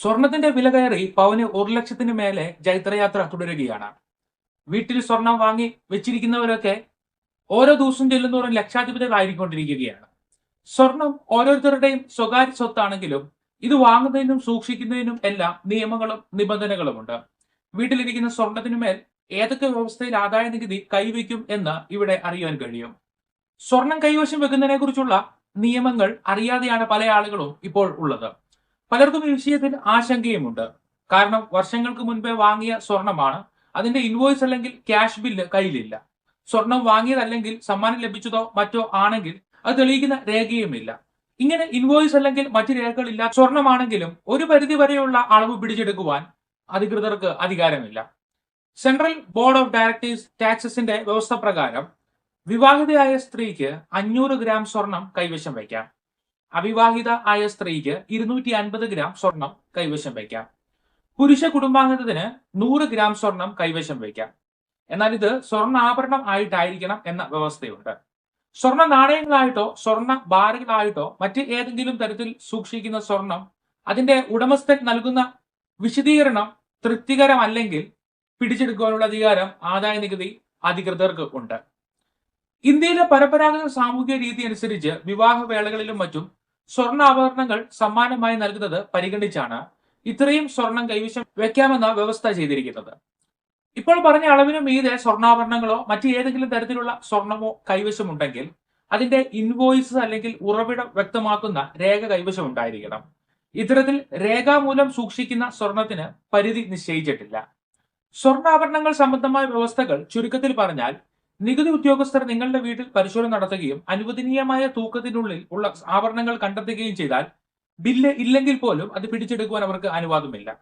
സ്വർണത്തിന്റെ വില കയറി പവന് ഒരു ലക്ഷത്തിന് മേലെ ജൈത്രയാത്ര തുടരുകയാണ്. വീട്ടിൽ സ്വർണം വാങ്ങി വെച്ചിരിക്കുന്നവരൊക്കെ ഓരോ ദിവസം ചെല്ലുന്നോറും ലക്ഷാധിപതികളായിക്കൊണ്ടിരിക്കുകയാണ്. സ്വർണം ഓരോരുത്തരുടെയും സ്വകാര്യ സ്വത്താണെങ്കിലും ഇത് വാങ്ങുന്നതിനും സൂക്ഷിക്കുന്നതിനും എല്ലാം നിയമങ്ങളും നിബന്ധനകളുമുണ്ട്. വീട്ടിലിരിക്കുന്ന സ്വർണത്തിനുമേൽ ഏതൊക്കെ വ്യവസ്ഥയിൽ ആദായ നികുതി കൈവയ്ക്കും എന്ന് ഇവിടെ അറിയാൻ കഴിയും. സ്വർണം കൈവശം വെക്കുന്നതിനെ കുറിച്ചുള്ള നിയമങ്ങൾ അറിയാതെയാണ് പല ആളുകളും ഇപ്പോൾ ഉള്ളത്. പലർക്കും ഈ വിഷയത്തിൽ ആശങ്കയുമുണ്ട്. കാരണം വർഷങ്ങൾക്ക് മുൻപേ വാങ്ങിയ സ്വർണമാണ്. അതിന്റെ ഇൻവോയ്സ് അല്ലെങ്കിൽ ക്യാഷ് ബില്ല് കയ്യിലില്ല. സ്വർണം വാങ്ങിയതല്ലെങ്കിൽ സമ്മാനം ലഭിച്ചതോ മറ്റോ ആണെങ്കിൽ അത് തെളിയിക്കുന്ന രേഖയുമില്ല. ഇങ്ങനെ ഇൻവോയ്സ് അല്ലെങ്കിൽ മറ്റു രേഖകളില്ല. സ്വർണമാണെങ്കിലും ഒരു പരിധി വരെയുള്ള അളവ് പിടിച്ചെടുക്കുവാൻ അധികൃതർക്ക് അധികാരമില്ല. സെൻട്രൽ ബോർഡ് ഓഫ് ഡയറക്ടേഴ്സ് ടാക്സസിന്റെ വ്യവസ്ഥ പ്രകാരം വിവാഹിതയായ സ്ത്രീക്ക് അഞ്ഞൂറ് ഗ്രാം സ്വർണം കൈവശം വയ്ക്കാം. അവിവാഹിത ആയ സ്ത്രീക്ക് ഇരുന്നൂറ്റി അൻപത് ഗ്രാം സ്വർണം കൈവശം വയ്ക്കാം. പുരുഷ കുടുംബാംഗത്തിന് നൂറ് ഗ്രാം സ്വർണം കൈവശം വയ്ക്കാം. എന്നാൽ ഇത് സ്വർണ ആഭരണം ആയിട്ടായിരിക്കണം എന്ന വ്യവസ്ഥയുണ്ട്. സ്വർണ നാണയങ്ങളായിട്ടോ സ്വർണ ബാറുകളായിട്ടോ മറ്റ് ഏതെങ്കിലും തരത്തിൽ സൂക്ഷിക്കുന്ന സ്വർണം അതിന്റെ ഉടമസ്ഥൻ നൽകുന്ന വിശദീകരണം തൃപ്തികരമല്ലെങ്കിൽ പിടിച്ചെടുക്കുവാനുള്ള അധികാരം ആദായ നികുതി അധികൃതർക്ക് ഉണ്ട്. ഇന്ത്യയിലെ പരമ്പരാഗത സാമൂഹിക രീതി അനുസരിച്ച് വിവാഹ വേളകളിലും മറ്റും സ്വർണാഭരണങ്ങൾ സമ്മാനമായി നൽകുന്നത് പരിഗണിച്ചാണ് ഇത്രയും സ്വർണം കൈവശം വെക്കാമെന്ന വ്യവസ്ഥ ചെയ്തിരിക്കുന്നത്. ഇപ്പോൾ പറഞ്ഞ അളവിനും മീതെ സ്വർണാഭരണങ്ങളോ മറ്റു ഏതെങ്കിലും തരത്തിലുള്ള സ്വർണമോ കൈവശമുണ്ടെങ്കിൽ അതിന്റെ ഇൻവോയ്സ് അല്ലെങ്കിൽ ഉറവിടം വ്യക്തമാക്കുന്ന രേഖ കൈവശം ഉണ്ടായിരിക്കണം ഇത്തരത്തിൽ രേഖാമൂലം സൂക്ഷിക്കുന്ന സ്വർണത്തിന് പരിധി നിശ്ചയിച്ചിട്ടില്ല. സ്വർണാഭരണങ്ങൾ സംബന്ധമായ വ്യവസ്ഥകൾ ചുരുക്കത്തിൽ പറഞ്ഞാൽ നികുതി ഉദ്യോഗസ്ഥർ നിങ്ങളുടെ വീട്ടിൽ പരിശോധന നടത്തുകയും അനുവദനീയമായ തൂക്കത്തിനുള്ളിൽ ഉള്ള ആഭരണങ്ങൾ കണ്ടെത്തുകയും ചെയ്താൽ ബില്ല് ഇല്ലെങ്കിൽ പോലും അത് പിടിച്ചെടുക്കുവാൻ അവർക്ക് അനുവാദമില്ല.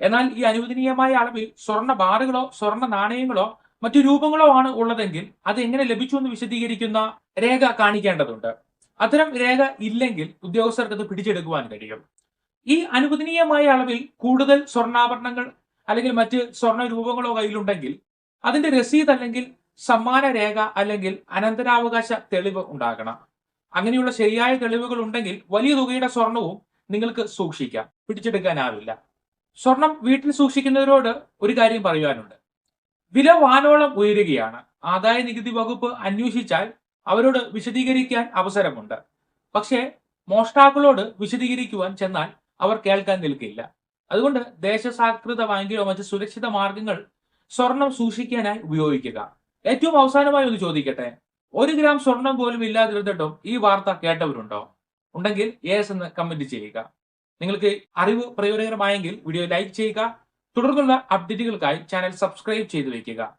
എന്നാൽ ഈ അനുവദനീയമായ അളവിൽ സ്വർണ ബാറുകളോ സ്വർണ നാണയങ്ങളോ മറ്റു രൂപങ്ങളോ ആണ് ഉള്ളതെങ്കിൽ അത് എങ്ങനെ ലഭിച്ചു എന്ന് വിശദീകരിക്കുന്ന രേഖ കാണിക്കേണ്ടതുണ്ട്. അത്തരം രേഖ ഇല്ലെങ്കിൽ ഉദ്യോഗസ്ഥർക്ക് അത് പിടിച്ചെടുക്കുവാൻ കഴിയും. ഈ അനുവദനീയമായ അളവിൽ കൂടുതൽ സ്വർണാഭരണങ്ങൾ അല്ലെങ്കിൽ മറ്റ് സ്വർണ രൂപങ്ങളോ കയ്യിലുണ്ടെങ്കിൽ അതിന്റെ രസീത് അല്ലെങ്കിൽ സമ്മാന രേഖ അല്ലെങ്കിൽ അനന്തരാവകാശ തെളിവ് ഉണ്ടാകണം. അങ്ങനെയുള്ള ശരിയായ തെളിവുകൾ ഉണ്ടെങ്കിൽ വലിയ തുകയുടെ സ്വർണവും നിങ്ങൾക്ക് സൂക്ഷിക്കാം. പിടിച്ചെടുക്കാനാവില്ല. സ്വർണം വീട്ടിൽ സൂക്ഷിക്കുന്നവരോട് ഒരു കാര്യം പറയുവാനുണ്ട്. വില വാനോളം ഉയരുകയാണ്. ആദായ നികുതി വകുപ്പ് അന്വേഷിച്ചാൽ അവരോട് വിശദീകരിക്കാൻ അവസരമുണ്ട്. പക്ഷേ മോഷ്ടാക്കളോട് വിശദീകരിക്കുവാൻ ചെന്നാൽ അവർ കേൾക്കാൻ നിൽക്കില്ല. അതുകൊണ്ട് ദേശസാകൃത ബാങ്കിലോ മറ്റ് സുരക്ഷിത മാർഗങ്ങൾ സ്വർണം സൂക്ഷിക്കാനായി ഉപയോഗിക്കുക. ഏറ്റവും അവസാനമായി ഒന്ന് ചോദിക്കട്ടെ? ഒരു ഗ്രാം സ്വർണം പോലും ഇല്ലാതിരുന്നിട്ടും ഈ വാർത്ത കേട്ടവരുണ്ടോ? ഉണ്ടെങ്കിൽ യേസ് എന്ന് കമന്റ് ചെയ്യുക. നിങ്ങൾക്ക് അറിവ് പ്രയോജനകരമായെങ്കിൽ വീഡിയോ ലൈക്ക് ചെയ്യുക. തുടർന്നുള്ള അപ്ഡേറ്റുകൾക്കായി ചാനൽ സബ്സ്ക്രൈബ് ചെയ്തു വെക്കുക.